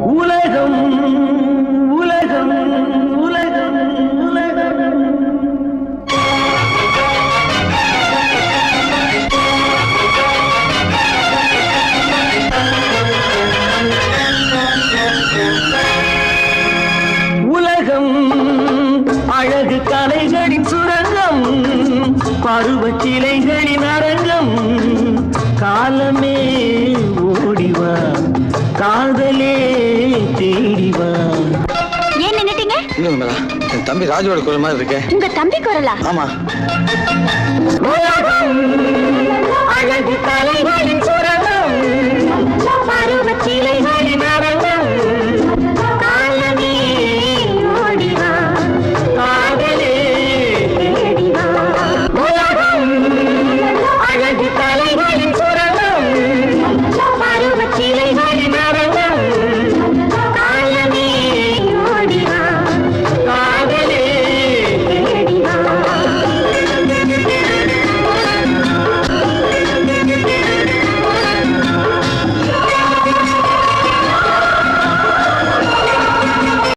உலகம் உலகம் உலகம் உலகம். உலகம் அழகு கலைகளின் சுரங்கம் பருவச் சிலைகளின் அரங்கம். காதலே தேடிவா ஏன் நின்னுட்டீங்க? இன்னும் மேடம் என் தம்பி ராஜுவோட குரல் மாதிரி இருக்கேன் உங்க தம்பி குரலா? ஆமா. அழகு தலைவரின் சுரகம் பருவச்சிலை